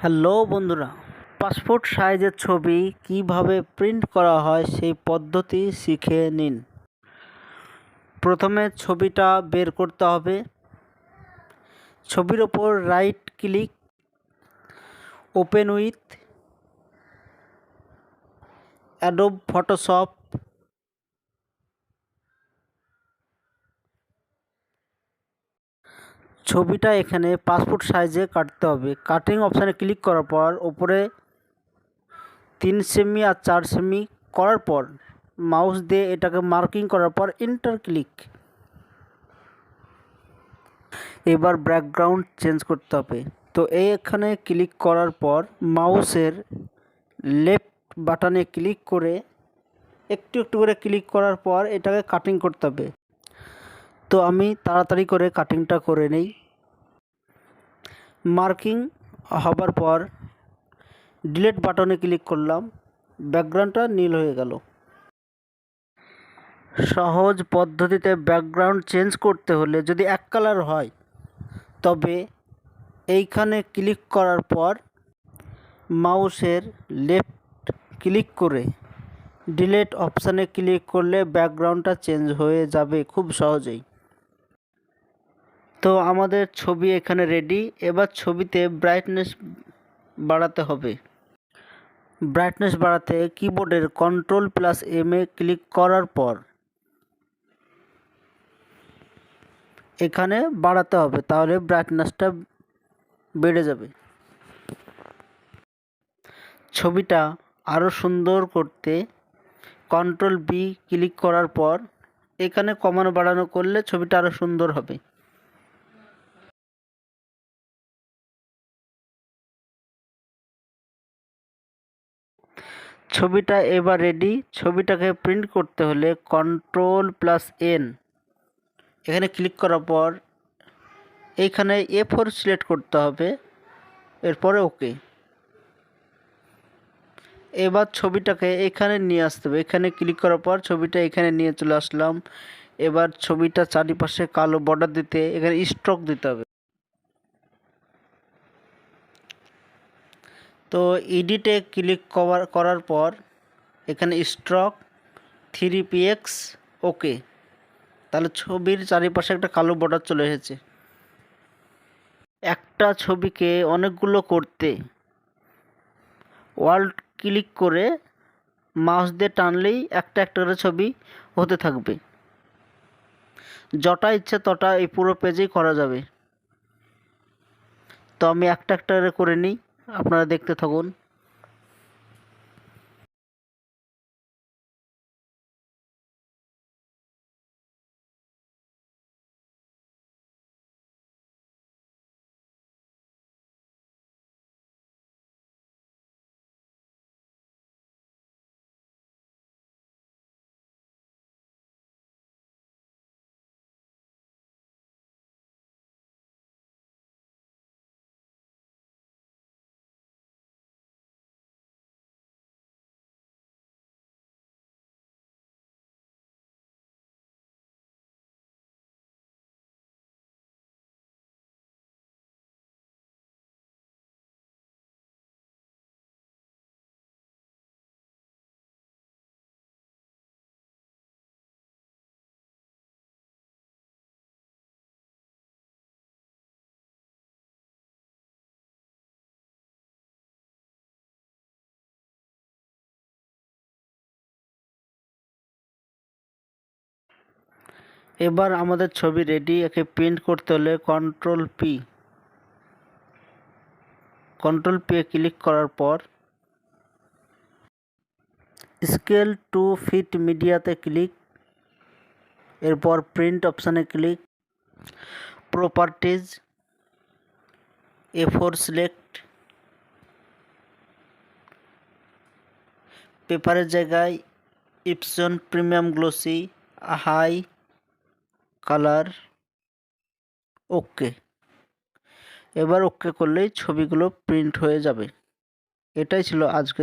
Hello বন্ধুরা, passport সাইজের ছবি কীভাবে প্রিন্ট করা হয় সেই পদ্ধতি শিখে নিন। প্রথমে ছবিটা বের করতে হবে। ছবির ওপর right click open with Adobe Photoshop ছবিটা এখানে পাসপোর্ট সাইজে কাটতে হবে। কাটিং অপশানে ক্লিক করার পর ওপরে তিন সেমি আর চার সেমি করার পর মাউস দিয়ে এটাকে মার্কিং করার পর ইন্টার ক্লিক। এবার ব্যাকগ্রাউন্ড চেঞ্জ করতে হবে। তো এখানে ক্লিক করার পর মাউসের লেফট বাটনে ক্লিক করে একটু একটু করে ক্লিক করার পর এটাকে কাটিং করতে হবে। তো আমি তাড়াতাড়ি করে কাটিংটা করে নেই। মার্কিং হবার পর ডিলেট বাটনে ক্লিক করলাম। ব্যাকগ্রাউন্ডটা নীল হয়ে গেল। সহজ পদ্ধতিতে ব্যাকগ্রাউন্ড চেঞ্জ করতে হলে যদি এক কালার হয়, তবে এইখানে ক্লিক করার পর মাউসের লেফট ক্লিক করে ডিলেট অপশানে ক্লিক করলে ব্যাকগ্রাউন্ডটা চেঞ্জ হয়ে যাবে খুব সহজেই। তো আমাদের ছবি এখানে রেডি এবার ছবিতে ব্রাইটনেস বাড়াতে হবে। ব্রাইটনেস বাড়াতে কিবোর্ডের কন্ট্রোল প্লাস এম এ ক্লিক করার পর এখানে বাড়াতে হবে, তাহলে ব্রাইটনেসটা বেড়ে যাবে। ছবিটা আরও সুন্দর করতে কন্ট্রোল বি ক্লিক করার পর এখানে কমানো বাড়ানো করলে ছবিটা আরও সুন্দর হবে। ছবিটা এবার রেডি ছবিটাকে প্রিন্ট করতে হলে কন্ট্রোল প্লাস এন এখানে ক্লিক করার পর এইখানে এ ফোর সিলেক্ট করতে হবে। এরপরে ওকে এবার ছবিটাকে এখানে নিয়ে আসতে হবে। এখানে ক্লিক করার পর ছবিটা এখানে নিয়ে চলে আসলাম। এবার ছবিটা চারিপাশে কালো বর্ডার দিতে, এখানে স্ট্রোক দিতে হবে। তো এডিটে ক্লিক কভার করার পর এখানে স্ট্রক থ্রি পিএক্স ওকে তাহলে ছবির চারিপাশে একটা কালো বর্ডার চলে এসেছে। একটা ছবিকে অনেকগুলো করতে ওয়ার্ল্ড ক্লিক করে মাউস দিয়ে টানলেই একটা একটা করে ছবি হতে থাকবে। যটা ইচ্ছে তটা এই পুরো পেজেই করা যাবে। তো আমি একটা একটা করে নিই। আপনারা দেখতে থাকুন। এবার আমাদের ছবি রেডি একে প্রিন্ট করতে হলে control P control P click করার পর স্কেল টু ফিট মিডিয়াতে ক্লিক এরপর প্রিন্ট অপশানে click properties A four select পেপারের জায়গায় Epson premium glossy high colour okay এবার ওকে করলেই ছবিগুলো প্রিন্ট হয়ে যাবে। এটাই ছিল আজকে